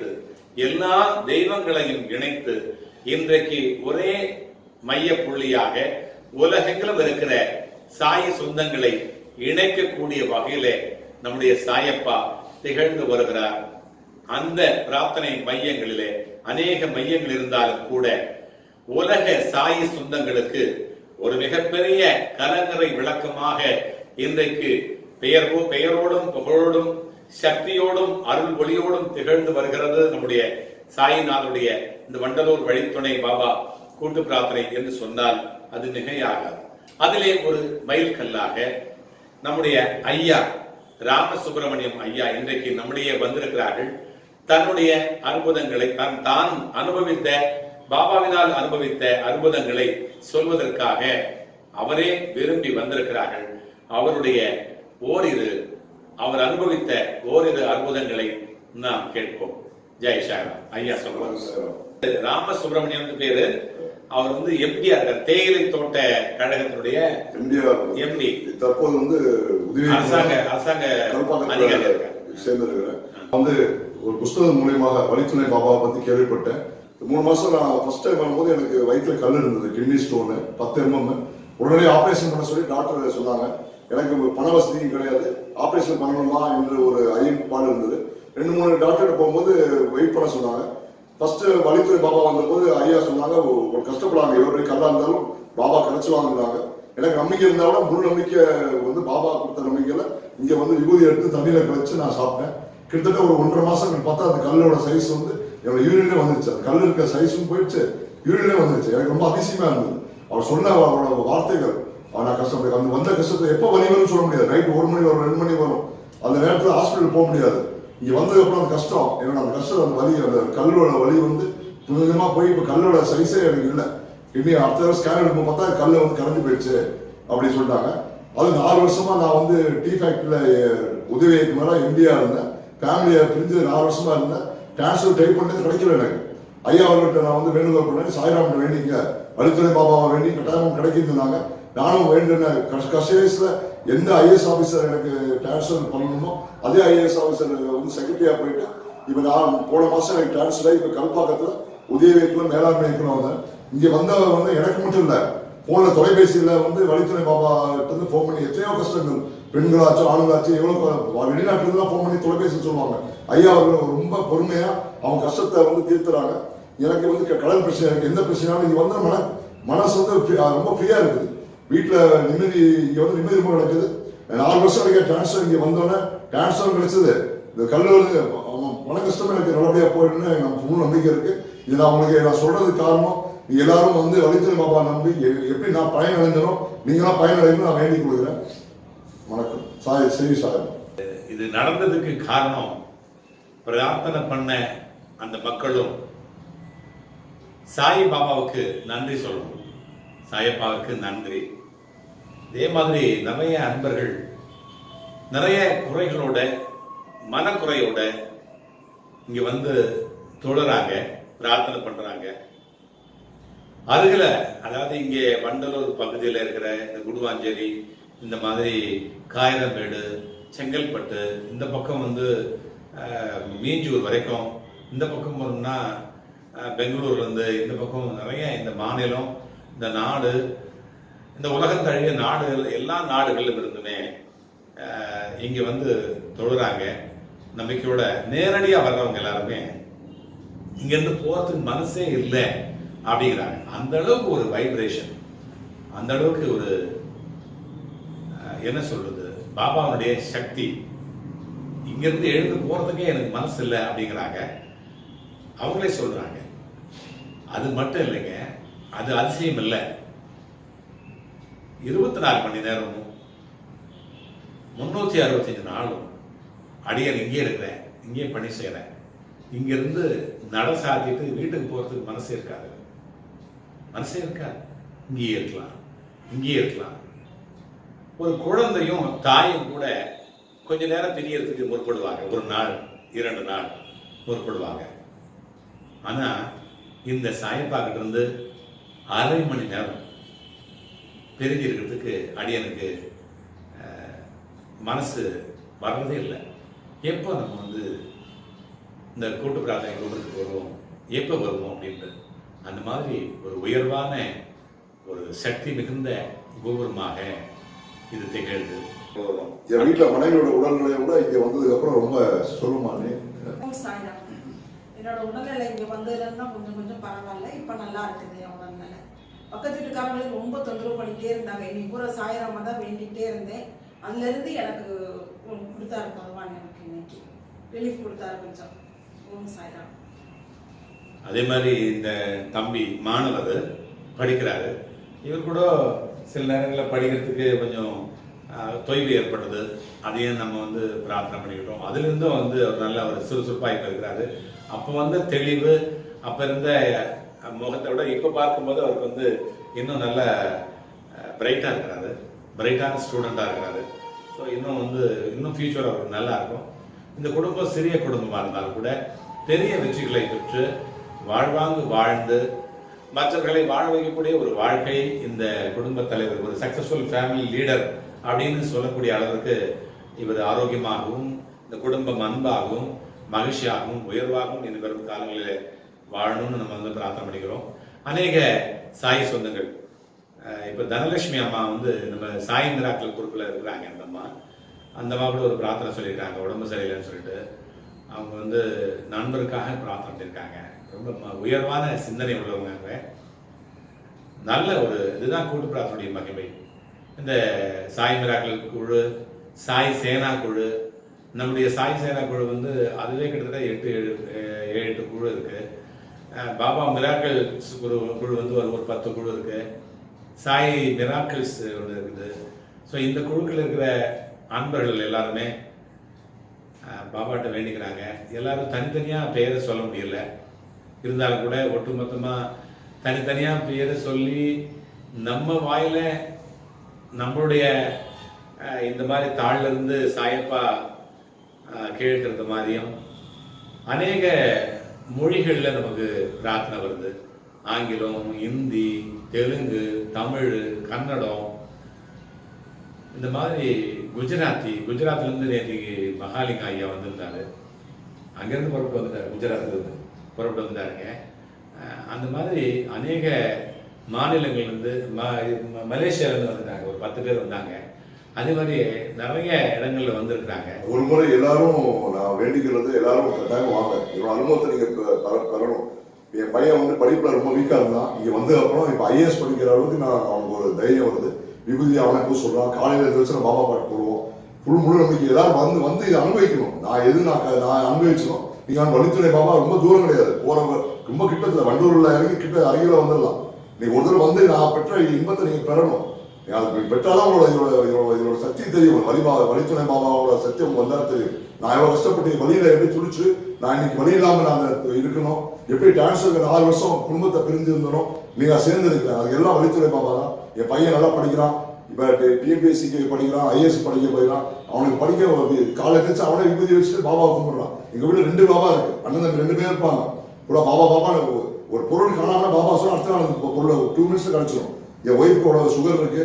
இணைத்து எல்லா தெய்வங்களையும் இணைத்து இன்றைக்கு ஒரே மைய புள்ளியாக உலகெங்கிலும் இருக்கிற சாய சொந்தங்களை இணைக்கக்கூடிய வகையிலே நம்முடைய சாயப்பா திகழ்ந்து வருகிறார். அந்த பிரார்த்தனை மையங்களிலே அநேக மையங்கள் இருந்தாலும் கூட உலக சாயி சொந்தங்களுக்கு ஒரு மிகப்பெரிய கலங்கரை விளக்கமாக இன்றைக்கு பெயர் பெயரோடும் புகழோடும் சக்தியோடும் அருள் ஒளியோடும் திகழ்ந்து வருகிறது நம்முடைய சாயிநாதனுடைய இந்த வண்டலூர் வழித்துணை பாபா கூட்டு பிரார்த்தனை என்று சொன்னால் அது மிகையாகாது. அதிலே ஒரு மைல் கல்லாக நம்முடைய ஐயா ராமசுப்பிரமணியம் ஐயா இன்றைக்கு நம்முடைய வந்திருக்கிறார்கள். தன்னுடைய அற்புதங்களை தான் தான் அனுபவித்த பாபாவினால் அனுபவித்த அற்புதங்களை சொல்வதற்காக அவரே விரும்பி வந்திருக்கிறார்கள். அவருடைய ஓரிரு அவர் அனுபவித்த ஓரிரு அற்புதங்களை நாம் கேட்போம். ஜெய் ஷாரா ஐயா சொல்லுவாங்க ராம சுப்பிரமணியம் பேரு. அவர் வந்து எம்டியா இருக்கார் தேயிலை தோட்ட கழகத்தினுடைய எம்டி தற்போது வந்து அரசாங்க அரசாங்க சேர்ந்திருக்கிறேன் வந்து ஒரு புஸ்தகம் மூலியமாக வழித்துணை பாபாவை பத்தி கேள்விப்பட்டேன். மூணு மாசம் நான் ஃபர்ஸ்ட் டைம் வரும்போது எனக்கு வயிற்றுல கல் இருந்தது கிட்னி ஸ்டோனு பத்து எம்எம் உடனே ஆபரேஷன் பண்ண சொல்லி டாக்டர் சொன்னாங்க. எனக்கு பண வசதியும் கிடையாது. ஆப்ரேஷன் பண்ணணுமா என்று ஒரு ஐயப்பாடு இருந்தது. ரெண்டு மூணு டாக்டர் போகும்போது வெயிட் பண்ண சொன்னாங்க. ஃபர்ஸ்ட் வழித்துறை பாபா வந்தபோது ஐயா சொன்னாங்க ஒரு கஷ்டப்படாங்க எவ்வளோ கல்லா இருந்தாலும் பாபா கிடைச்சுவாங்கன்னாங்க எனக்கு நம்பிக்கை இருந்தாலும் கூட முழு நம்பிக்கை வந்து பாபா கொடுத்த நம்பிக்கையில் இங்கே வந்து விபூதி எடுத்து தண்ணியில் கழிச்சு நான் சாப்பிட்டேன். கிட்டத்தட்ட ஒரு ஒன்றரை மாதம் பார்த்தா அந்த கல்லோட சைஸ் வந்து என்னோட யூரின்லே வந்துருச்சு. அந்த கல் இருக்க சைஸும் போயிடுச்சு. யூரின்லே வந்துருச்சு. எனக்கு ரொம்ப அதிசயமாக இருந்தது. அவர் சொன்ன அவரோட வார்த்தைகள் ஆனால் நான் கஷ்டப்பட்டு அந்த வந்த கஷ்டத்தை எப்போ வலிவரும் சொல்ல முடியாது. நைட் ஒரு மணி வரும் ரெண்டு மணி வரும். அந்த நேரத்தில் ஹாஸ்பிட்டல் போக முடியாது. இங்கே வந்ததுக்கப்புறம் அந்த கஷ்டம். என்னோட அந்த கஷ்டம் அந்த வலி அந்த கல்லோட வலி வந்து கொஞ்சமா போய் இப்போ கல்லோட சைஸே எனக்கு இல்லை. இனி அடுத்த தடவை ஸ்கேன் எடுக்கும் பார்த்தா கல் வந்து கரைஞ்சு போயிடுச்சு அப்படின்னு சொல்லிட்டாங்க. அது நாலு வருஷமா நான் வந்து டீ ஃபேக்டரியில் உதவி இயக்குனராக இந்தியா இருந்தேன். ஃபேமிலியை பிரிஞ்சு நாலு வருஷமா இருந்தேன். டிரான்ஸ்ஃபர் ட்ரை பண்ணது கிடைக்கல எனக்கு. ஐயா அவர்கிட்ட நான் வந்து வேண்டுதல் பண்ணேன் சாய்ராம்கிட்ட வேண்டிங்க அழுத்துறை பாபாவை வேண்டி கட்டாயம் கிடைக்குதுனாங்க நானும் வேண்டின கஷ்டேஸ்ல எந்த ஐஏஎஸ் ஆஃபீஸர் எனக்கு டிரான்ஸ்ஃபர் பண்ணணுமோ அதே ஐஏஎஸ் ஆஃபீஸர் வந்து செக்ரட்டரியா போயிட்டு இப்போ நான் போன மாசம் எனக்கு டிரான்ஸ்ஃபர் ஆகி இப்போ கல்பாக்கத்தில் உதய இயக்குனர் மேலாண்மை இயக்குனர் வந்தேன். இங்க வந்தவர் வந்து எனக்கு மட்டும் இல்ல போன தொலைபேசியில வந்து வழித்துறை பாபா கிட்ட இருந்து ஃபோன் பண்ணி எத்தனையோ கஷ்டங்கள். பெண்களாச்சும் ஆண்களாச்சும் எவ்வளவு வெளிநாட்டுல இருந்து ஃபோன் பண்ணி தொலைபேசி சொல்லுவாங்க. ஐயா அவர்கள் ரொம்ப பொறுமையா அவங்க கஷ்டத்தை வந்து தீர்த்துறாங்க. எனக்கு வந்து கடல் கடன் பிரச்சனை எனக்கு எந்த பிரச்சனையாலும் இங்க வந்தால் மன மனசு வந்து ரொம்ப ஃப்ரீயா இருக்குது. வீட்டில் நிம்மதி இங்கே வந்து நிம்மதி ரொம்ப கிடைக்குது. நாலு வருஷம் வரைக்கும் டிரான்ஸ்ஃபர் இங்கே வந்தோடனே டிரான்ஸ்ஃபர் கிடைச்சது. இந்த கல்லூரி மன கஷ்டம் எனக்கு நல்லபடியாக போயிடுன்னு எனக்கு முழு நம்பிக்கை இருக்குது இது நான் உங்களுக்கு நான் சொல்கிறதுக்கு காரணம் நீங்க எல்லாரும் வந்து வழித்துறை பாபா நம்பி எப்படி நான் பயன் அடைஞ்சனோ நீங்களாம் பயன் அடையணும் நான் வேண்டிக் கொள்கிறேன். வணக்கம். சாய் ஸ்ரீ சாய். இது நடந்ததுக்கு காரணம் பிரார்த்தனை பண்ண அந்த மக்களும் சாய் பாபாவுக்கு நன்றி சொல்லணும். சாயப்பாவுக்கு நன்றி. இதே மாதிரி நிறைய அன்பர்கள் நிறைய குறைகளோட மனக்குறையோட இங்க வந்து தொழுறாங்க பிரார்த்தனை பண்றாங்க. அருகில் அதாவது இங்கே வண்டலூர் பகுதியில் இருக்கிற இந்த குடுவாஞ்சேரி இந்த மாதிரி காயிரமேடு செங்கல்பட்டு இந்த பக்கம் வந்து மீஞ்சூர் வரைக்கும் இந்த பக்கம் போனோம்னா பெங்களூர்லேருந்து இந்த பக்கம் நிறைய இந்த மாநிலம் இந்த நாடு இந்த உலகம் தழுவிய நாடுகள் எல்லா நாடுகளிலும் இருந்துமே இங்கே வந்து தொழுறாங்க. நம்பிக்கையோட நேரடியாக வர்றவங்க எல்லாருமே இங்கேருந்து போகிறதுக்கு மனசே இல்லை அப்படிங்கிறாங்க. அந்த அளவுக்கு ஒரு வைப்ரேஷன் அந்த அளவுக்கு ஒரு என்ன சொல்றது? பாபாவுடைய சக்தி. இங்கிருந்து எழுந்து போறதுக்கே எனக்கு மனசு இல்லை அப்படிங்கிறாங்க. அவங்களே சொல்றாங்க. அது மட்டும் இல்லைங்க. அது அதிசயம் இல்லை. இருபத்தி நாலு மணி நேரமும் முன்னூத்தி அறுபத்தஞ்சு நாளும் அடியன் இங்கே இருக்கிறேன் இங்கே பணி செய்கிறேன் இங்கிருந்து நட சாத்திட்டு வீட்டுக்கு போகிறதுக்கு மனசே இருக்காது. மனசே இருக்காது. இங்கேயே இருக்கலாம் இங்கேயே இருக்கலாம். ஒரு குழந்தையும் தாயும் கூட கொஞ்ச நேரம் பிரியறதுக்கு முற்படுவாங்க. ஒரு நாள் இரண்டு நாள் முற்படுவாங்க. ஆனால் இந்த சாயப்பாக்கிட்ட இருந்து அரை மணி நேரம் இருக்கிறதுக்கு அடியனுக்கு மனசு வர்றதே இல்லை. எப்போ நம்ம வந்து இந்த கூட்டு பிரார்த்தனை குடும்பத்துக்கு வருவோம் எப்போ வருவோம் அப்படின்ட்டு அந்த மாதிரி ஒரு உயர்வான ஒரு சக்தி மிகுந்த கோபுரமாக இது திகழ்து வரும். என் வீட்டுல மனைவியோட உடல்நிலையை விட இங்க வந்ததுக்கு அப்புறம் ரொம்ப சொல்லுமானே என்னோட உடல்நிலை இங்கே வந்ததுலேருந்து கொஞ்சம் கொஞ்சம் பரவாயில்ல. இப்போ நல்லா இருக்குது. உடல்நிலை பக்கத்து வீட்டுக்காரங்களுக்கு ரொம்ப தொந்தரவு பண்ணிகிட்டே இருந்தாங்க. இன்னைக்கு பூரா சாய்ராம தான் வேண்டிகிட்டே இருந்தேன். அதுலேருந்து எனக்கு கொடுத்தாரு பகவான் எனக்கு இன்னைக்கு. ரிலீஃப் கொடுத்தாரு கொஞ்சம். ஓம் சாய்ராம். அதே மாதிரி இந்த தம்பி மாணவர் படிக்கிறாரு. இவர் கூட சில நேரங்களில் படிக்கிறதுக்கு கொஞ்சம் தொய்வு ஏற்பட்டது அதையும் நம்ம வந்து பிரார்த்தனை பண்ணிக்கிட்டோம். அதுலேருந்தும் வந்து அவர் நல்ல ஒரு சுறுசுறுப்பாக இப்போ இருக்கிறாரு. அப்போ வந்து தெளிவு அப்போ இருந்த முகத்தை விட இப்போ பார்க்கும்போது அவருக்கு வந்து இன்னும் நல்ல பிரைட்டாக இருக்கிறாரு. பிரைட்டான ஸ்டூடெண்ட்டாக இருக்கிறாரு. ஸோ இன்னும் வந்து இன்னும் ஃபியூச்சர் அவருக்கு நல்லா இருக்கும். இந்த குடும்பம் சிறிய குடும்பமாக இருந்தாலும் கூட பெரிய வெற்றிகளை பெற்று வாழ்வாங்கு வாழ்ந்து மற்றவர்களை வாழ வைக்கக்கூடிய ஒரு வாழ்க்கை இந்த குடும்ப தலைவர் ஒரு சக்சஸ்ஃபுல் ஃபேமிலி லீடர் அப்படின்னு சொல்லக்கூடிய அளவுக்கு இவர் ஆரோக்கியமாகவும் இந்த குடும்பம் அன்பாகவும் மகிழ்ச்சியாகவும் உயர்வாகவும் இனி வரும் காலங்களில் வாழணும்னு நம்ம வந்து பிரார்த்தனை பண்ணிக்கிறோம். அநேக சாய் சொந்தங்கள். இப்போ தனலட்சுமி அம்மா வந்து நம்ம சாய் மிராக்கள் குரூப்பில் இருக்கிறாங்க அந்த அம்மா. அந்த அம்மா கூட ஒரு பிரார்த்தனை சொல்லியிருக்காங்க உடம்பு சரியில்லைன்னு சொல்லிட்டு. அவங்க வந்து நண்பருக்காக பிரார்த்தனை பண்ணியிருக்காங்க. ரொம்ப உயர்வான சிந்தனை உள்ளவங்க அவங்க. நல்ல ஒரு இதுதான் கூட்டு பிரார்த்தனை மகிமை. இந்த சாய் மிராக்கள் குழு சாய் சேனா குழு நம்முடைய சாய் சேனா குழு வந்து அதுவே கிட்டத்தட்ட எட்டு ஏழு ஏழு எட்டு குழு இருக்குது பாபா மிராக்கள் குழு குழு வந்து ஒரு ஒரு பத்து குழு இருக்கு. சாய் மிராக்கிள்ஸ் ஒன்று இருக்குது. ஸோ இந்த குழுக்கள் இருக்கிற அன்பர்கள் எல்லாருமே பாபாட்ட வேண்டிக்கிறாங்க. எல்லாரும் தனித்தனியாக பெயரை சொல்ல முடியல. இருந்தாலும் கூட ஒட்டுமொத்தமாக தனித்தனியாக பெயரை சொல்லி நம்ம வாயில் நம்மளுடைய இந்த மாதிரி தாழ்ல இருந்து சாயப்பா அஹ், கேட்கறது மாதிரியும் அநேக மொழிகளில் நமக்கு பிரார்த்தனை வருது. ஆங்கிலம் இந்தி தெலுங்கு தமிழ் கன்னடம். இந்த மாதிரி குஜராத்தி குஜராத்லேருந்து நேற்றுக்கு மகாலிங்க ஐயா வந்திருந்தாரு. அங்கேருந்து புறப்பட்டு வந்துட்டார் குஜராத்லேருந்து புறப்பட்டு வந்தாருங்க. அந்த மாதிரி அநேக மாநிலங்கள்லேருந்து ம ம- மலேசியாவிலேருந்து வந்துட்டாங்க ஒரு பத்து பேர் வந்தாங்க. அதே மாதிரி நிறைய இடங்கள்ல வந்திருக்கிறாங்க. ஒரு முறை எல்லாரும் நான் வேண்டிக்கிறது எல்லாரும் கட்டாயம் வாங்க. இவரோட அனுபவத்தை நீங்க தரணும் என் பையன் வந்து படிப்புல ரொம்ப வீக்கா இருந்தான். இங்க வந்த அப்புறம் இப்ப ஐஏஎஸ் படிக்கிற அளவுக்கு நான் அவனுக்கு ஒரு தைரியம் வருது. விபூதி அவனை சொல்கிறான் சொல்றான்? காலையில நம்ம பாபா பாட்டு போடுவோம். புல் முழு நம்பிக்கை. எல்லாரும் வந்து வந்து இதை அனுபவிக்கணும். நான் எது நான் நான் அனுபவிச்சணும் நீங்க அந்த வழித்துறை பாபா ரொம்ப தூரம் கிடையாது. போறவங்க ரொம்ப கிட்டத்தில் வண்டூர்ல இறங்கி கிட்ட அருகில வந்துடலாம். நீ ஒரு தடவை வந்து நான் பெற்ற இன்பத்தை நீங்க பெறணும். அது பெற்றாதான் உங்களோட இதோட இதோட இதோட சக்தி தெரியும். வலிபா வலித்துணை பாபாவோட சக்தி உங்களுக்கு வந்தா தெரியும். நான் எவ்வளோ கஷ்டப்பட்டு வழியில எப்படி துடிச்சு நான் இன்னைக்கு வழி இல்லாமல் நான் இருக்கணும்? எப்படி டான்ஸருக்கு நாலு வருஷம் குடும்பத்தை பிரிஞ்சு இருந்தனும்? நீங்கள் சேர்ந்து இருக்கிறேன் அது எல்லாம் வழித்துறை பாபா தான். என் பையன் நல்லா படிக்கிறான். இப்போ டிஎம்பிஎஸ்சிக்கு படிக்கிறான் ஐஏஎஸ் படிக்க போயிடறான் அவனுக்கு படிக்க காலை கழிச்சு அவனே விபூதி வச்சுட்டு பாபாவை கும்பிடுறான். எங்கள் வீட்டில் ரெண்டு பாபா இருக்கு. அண்ணன் தம்பி ரெண்டு பேர் இருப்பாங்க. கூட பாபா பாபா ஒரு பொருள் காணாமல் பாபா சொன்னா அடுத்த நாள் பொருளை டூ மினிட்ஸ் கிடச்சிடும் என் ஒய்ஃபோட சுகர் இருக்கு.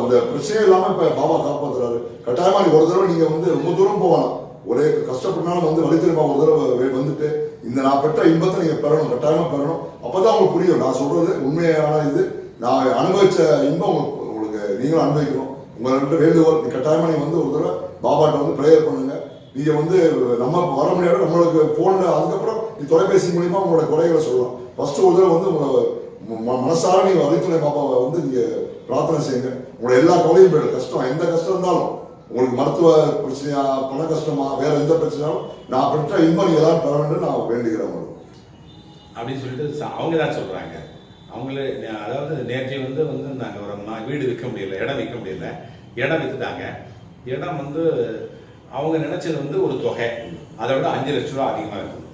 அந்த பிரச்சனையும் இல்லாமல் இப்போ பாபா காப்பாற்றுறாரு கட்டாயமாக ஒரு தடவை நீங்கள் வந்து ரொம்ப தூரம் போகலாம். ஒரே கஷ்டப்பட்டாலும் வந்து வழித்திருப்பா ஒரு தடவை வந்துட்டு இந்த நான் பெற்ற இன்பத்தை நீங்கள் பெறணும் கட்டாயமாக பெறணும். அப்போ தான் உங்களுக்கு புரியும். நான் சொல்கிறது உண்மையான இது. நான் அனுபவிச்ச இன்பம் உங்களுக்கு நீங்களும் அனுபவிக்கணும். உங்கள்கிட்ட வேண்டுகோள் நீ கட்டாயமா வந்து ஒரு தடவை பாபாட்ட வந்து ப்ரேயர் பண்ணுங்க. நீங்கள் வந்து நம்ம வர முடியாது நம்மளுக்கு ஃபோனில் அதுக்கப்புறம் நீ தொலைபேசி மூலிமா உங்களோட குறைகளை சொல்லலாம். ஃபஸ்ட்டு ஒரு தடவை வந்து உங்களை மனசார நீ வழித்துணை பாப்பாவை வந்து நீங்க பிரார்த்தனை செய்யுங்க. உங்களோட எல்லா கவலையும் போயிடும். கஷ்டம் எந்த கஷ்டம் இருந்தாலும். உங்களுக்கு மருத்துவ பிரச்சனையா பண கஷ்டமா வேற எந்த பிரச்சனையாலும் நான் பெற்ற இன்பம் நீங்க எல்லாரும் பெற வேண்டும் நான் வேண்டுகிறேன் உங்களுக்கு. அப்படின்னு சொல்லிட்டு அவங்க தான் சொல்றாங்க. அவங்களே அதாவது நேற்று வந்து வந்து நாங்கள் ஒரு வீடு விற்க முடியல இடம் விற்க முடியல. இடம் விற்றுட்டாங்க இடம் வந்து அவங்க நினைச்சது வந்து ஒரு தொகை. அதை விட அஞ்சு லட்ச ரூபா அதிகமாக இருக்கும்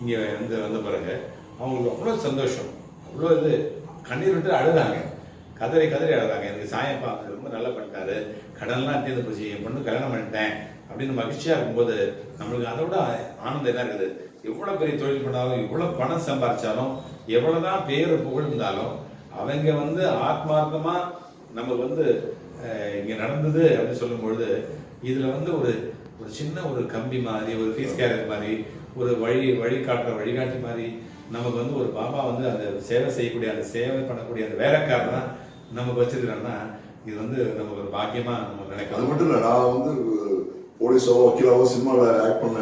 இங்கே வந்து வந்த பிறகு அவங்களுக்கு அவ்வளோ சந்தோஷம். அவ்வளோ இது கண்ணீர் விட்டு அழுதாங்க. கதறி கதறி அழுதாங்க. எனக்கு சாயப்பா வந்து ரொம்ப நல்லா பண்ணிட்டாரு. கடன்லாம் தீர்ந்து போச்சு. என் பொண்ணு கல்யாணம் பண்ணிட்டேன் அப்படின்னு மகிழ்ச்சியாக இருக்கும்போது நம்மளுக்கு அதை விட ஆனந்தம் என்ன இருக்குது? எவ்வளோ பெரிய தொழில் பண்ணாலும் எவ்வளோ பணம் சம்பாதிச்சாலும் எவ்வளோதான் பேர் புகழ் இருந்தாலும் அவங்க வந்து ஆத்மார்த்தமாக நமக்கு வந்து இங்கே நடந்தது அப்படின்னு சொல்லும்பொழுது இதில் வந்து ஒரு ஒரு சின்ன ஒரு கம்பி மாதிரி ஒரு ஃபீஸ் கேரியர் மாதிரி ஒரு வழி வழிகாட்டுற வழிகாட்டி மாதிரி நமக்கு வந்து ஒரு பாபா வந்து அந்த சேவை செய்யக்கூடிய அந்த சேவை பண்ணக்கூடிய அந்த வேலைக்காரர் தான் நமக்கு வச்சிருக்கிறோம்னா இது வந்து நமக்கு ஒரு பாக்கியமா நம்ம அது மட்டும் இல்லை நான் வந்து போலீஸோ வக்கீலாவோ சினிமாவில் ஆக்ட் பண்ண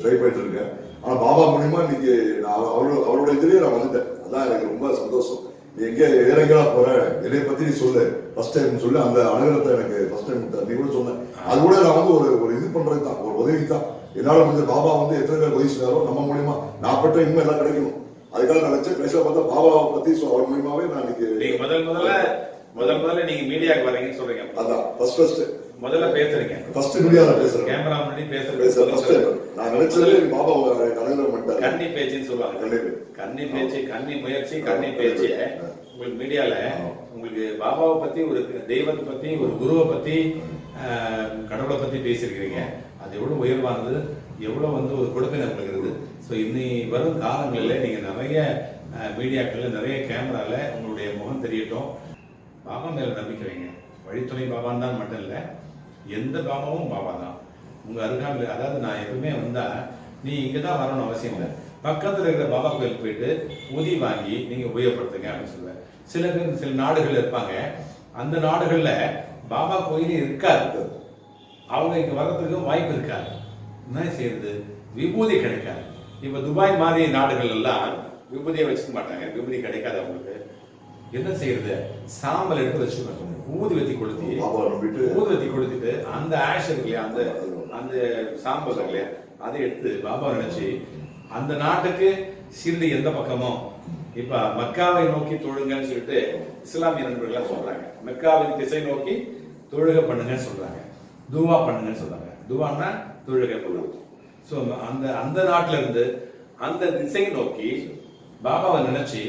ட்ரை பண்ணிட்டு இருக்கேன். ஆனால் பாபா மூலியமா இன்னைக்கு நான் அவரோட அவரோட இதுலயே நான் வந்துட்டேன். அதான் எனக்கு ரொம்ப சந்தோஷம். நீ எங்கே வேற எங்கேயா போற? என்னை பத்தி நீ சொல்லு. ஃபர்ஸ்ட் டைம் சொல்லி. அந்த அனுகிரகத்தை எனக்கு ஃபர்ஸ்ட் டைம் நீ கூட சொன்னேன் அது கூட நான் வந்து ஒரு ஒரு இது பண்றது தான் ஒரு உதவி தான் என்னால் முடிஞ்ச பாபா வந்து எத்தனை பேர் உதவி செய்தாரோ நம்ம மூலியமா நான் பட்ட இன்னும் எல்லாம் கிடைக்கணும். அதுக்காக நான் நினைச்சேன் கடைசியில் பார்த்தா பாபாவை பத்தி அவர் மூலியமாவே நான் இன்னைக்கு முதல் முதல்ல முதல் முதல்ல நீங்க மீடியாக்கு வர்றீங்கன்னு சொல்றீங்க. அதான் ஃபர்ஸ்ட் ஃபர்ஸ்ட் முதல்ல பேசுறீங்க. ஃபர்ஸ்ட் மீடியாவில் பேசுறேன். கேமரா முன்னாடி பேசுறேன் பேசுறது ஃபர்ஸ்ட் நான் நினைச்சதே பாபா அனுகிரகம் பண்ணிட்டாரு கன்னி பேச்சுன்னு சொல்லுவாங்க. கன்னி பேச்சு கன்னி முயற்சி கன்னி பேச்சு. உங்களுக்கு மீடியால உங்களுக்கு பாபாவை பத்தி ஒரு தெய்வத்தை பத்தி ஒரு குருவை பத்தி கடவுளை பத்தி பேசியிருக்கிறீங்க. அது எவ்வளவு உயர்வானது. எவ்வளோ வந்து ஒரு கொடுமை நம்மளுக்கு இருக்குது. ஸோ இன்னி வரும் காலங்களில் நீங்கள் நிறைய மீடியாக்களில் நிறைய கேமராவில் உங்களுடைய முகம் தெரியட்டும். பாபா மேலே நம்பிக்கை வைங்க. வழித்துணை பாபான் தான் மட்டும் இல்லை எந்த பாபாவும் பாபா தான். உங்கள் அருகாமையில் அதாவது நான் எப்பவுமே வந்தால் நீ இங்கே தான் வரணும்னு அவசியம் இல்லை. பக்கத்தில் இருக்கிற பாபா கோயில் போயிட்டு உதி வாங்கி நீங்கள் உபயோகப்படுத்துங்க அப்படின்னு சொல்லுவேன் சில பேர் சில நாடுகள் இருப்பாங்க. அந்த நாடுகளில் பாபா கோயிலே இருக்காது. அவங்க இங்கே வர்றதுக்கு வாய்ப்பு இருக்காது. என்ன செய்யறது? விபூதி கிடைக்காது. இப்ப துபாய் மாதிரி நாடுகள் எல்லாம் விபூதியை வச்சுக்க மாட்டாங்க. விபூதி கிடைக்காது அவங்களுக்கு. என்ன செய்யறது? சாம்பல் எடுத்து வச்சுக்கணும். ஊதுவத்தி கொளுத்தி ஊதுவத்தி கொளுத்திட்டு அந்த ஆஷ் இருக்கு இல்லையா அந்த அந்த சாம்பல் இருக்கு இல்லையா அதை எடுத்து பாபா நினைச்சு அந்த நாட்டுக்கு ஷிர்டி எந்த பக்கமோ இப்ப மக்காவை நோக்கி தொழுங்கன்னு சொல்லிட்டு இஸ்லாமிய நண்பர்கள் சொல்றாங்க. மெக்காவின் திசை நோக்கி தொழுகை பண்ணுங்கன்னு சொல்றாங்க. துவா பண்ணுங்கன்னு சொல்றாங்க. துவான்னா தொழுகை பண்ணுவோம் ஸோ அந்த அந்த நாட்டுல இருந்து அந்த திசை நோக்கி பாபாவை நினைச்சு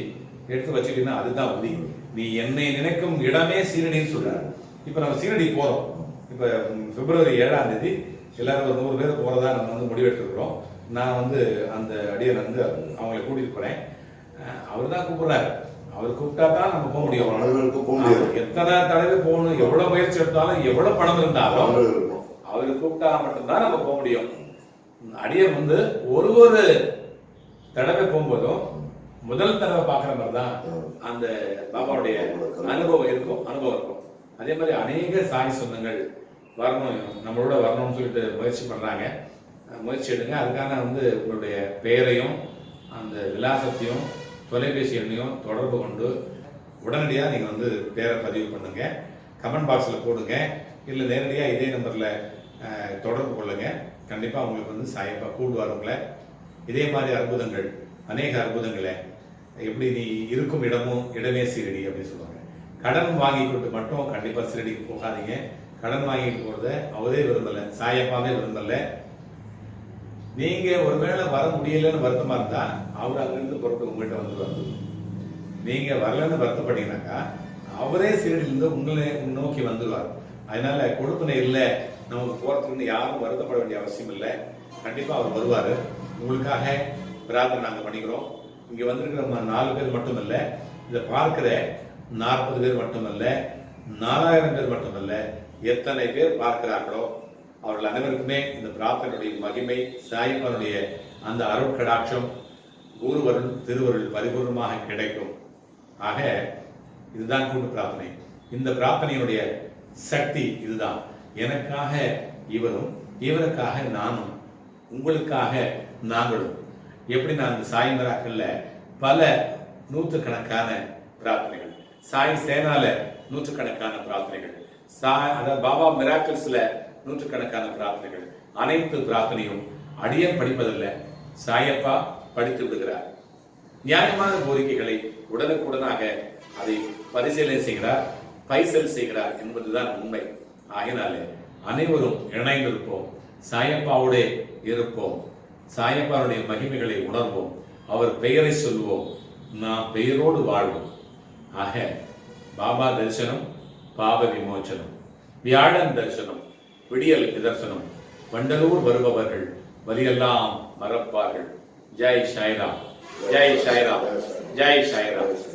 எடுத்து வச்சுட்டீங்கன்னா அதுதான் உதி. நீ என்னை நினைக்கும் இடமே சீரடின்னு சொல்றாரு. இப்ப நம்ம சீரடி போறோம். இப்ப பிப்ரவரி ஏழாம் தேதி எல்லாரும் ஒரு நூறு பேர் போறதா நம்ம வந்து முடிவெடுத்துருக்கிறோம். நான் வந்து அந்த அடியன் வந்து அவங்களை கூட்டிட்டு போறேன். அவர் தான் கூப்பிடுறாரு. அவர் கூப்பிட்டா தான் நம்ம போக முடியும். எத்தனை தடவை போகணும் எவ்வளவு முயற்சி எடுத்தாலும் எவ்வளவு பணம் இருந்தாலும். அவரு கூப்பிட்டா மட்டும்தான் நம்ம போக முடியும். அடியன் வந்து ஒரு ஒரு தடவை போகும்போதும் முதல் தடவை பார்க்குற மாதிரி தான் அந்த பாபாவுடைய அனுபவம் இருக்கும் அனுபவம் இருக்கும். அதே மாதிரி அநேக சாய் சொந்தங்கள் வரணும் நம்மளோட வரணும்னு சொல்லிட்டு முயற்சி பண்ணுறாங்க முயற்சி எடுங்க. அதுக்கான வந்து உங்களுடைய பெயரையும் அந்த விலாசத்தையும் தொலைபேசி எண்ணையும் தொடர்பு கொண்டு உடனடியாக நீங்கள் வந்து பேரை பதிவு பண்ணுங்க. கமெண்ட் பாக்ஸில் போடுங்க. இல்லை நேரடியாக இதே நம்பரில் தொடர்பு கொள்ளுங்க. கண்டிப்பாக உங்களுக்கு வந்து சாயப்பா கூடுவார் உங்களை. இதே மாதிரி அற்புதங்கள் அநேக அற்புதங்களை எப்படி நீ இருக்கும் இடமும் இடமே சீரடி அப்படின்னு சொல்லுவாங்க. கடன் வாங்கி கொண்டு மட்டும் கண்டிப்பாக சீரடிக்கு போகாதீங்க. கடன் வாங்கிட்டு போகிறத அவரே விரும்பல சாயப்பாவே விரும்பல. நீங்க ஒருவேளை வர முடியலன்னு வருத்தமா இருந்தா அவர் அங்கிருந்து புறப்பட்டு உங்கள்கிட்ட வந்துருவாரு. நீங்க வரலன்னு வருத்தப்பட்டீங்கன்னாக்கா அவரே சீரடியிலிருந்து உங்களை நோக்கி வந்துருவார். அதனால கொடுப்பனை இல்லை. நமக்கு போறதுக்கு யாரும் வருத்தப்பட வேண்டிய அவசியம் இல்லை. கண்டிப்பா அவர் வருவாரு. உங்களுக்காக பிரார்த்தனை நாங்க பண்ணிக்கிறோம். இங்க வந்திருக்கிற நாலு பேர் மட்டுமல்ல இதை பார்க்கிற நாற்பது பேர் மட்டுமல்ல நாலாயிரம் பேர் மட்டுமல்ல எத்தனை பேர் பார்க்கிறார்களோ அவர்கள் அனைவருக்குமே இந்த பிரார்த்தனையுடைய மகிமை சாயப்பனுடைய அந்த அருட்கடாட்சம் குருவருள் திருவருள் பரிபூர்ணமாக கிடைக்கும். ஆக இதுதான் கூட்டு பிரார்த்தனை. இந்த பிரார்த்தனையுடைய சக்தி இதுதான். எனக்காக இவரும் இவருக்காக நானும் உங்களுக்காக நாங்களும். எப்படி நான் இந்த சாய் பல நூற்றுக்கணக்கான பிரார்த்தனைகள் சாய் சேனால நூற்றுக்கணக்கான பிரார்த்தனைகள் சாய் அதாவது பாபா மிராக்கிள்ஸ்ல நூற்றுக்கணக்கான பிரார்த்தனைகள் அனைத்து பிரார்த்தனையும் அடியன் படிப்பதில்லை சாயப்பா படித்து விடுகிறார். நியாயமான கோரிக்கைகளை உடனுக்குடனாக அதை பரிசீலனை செய்கிறார் பைசல் செய்கிறார் என்பதுதான் உண்மை. ஆகினாலே அனைவரும் இணைந்திருப்போம். சாயப்பாவுடே இருப்போம். சாயப்பாவுடைய மகிமைகளை உணர்வோம். அவர் பெயரை சொல்வோம் நாம் பெயரோடு வாழ்வோம். ஆக பாபா தரிசனம் பாப விமோச்சனம் வியாழன் தரிசனம் விடியல் நிதர்சனம் வண்டலூர் வருபவர்கள் வலியெல்லாம் மறப்பார்கள். ஜெய் சாய்ராம் ஜெய் சாய்ராம் ஜெய் சாய்ராம்.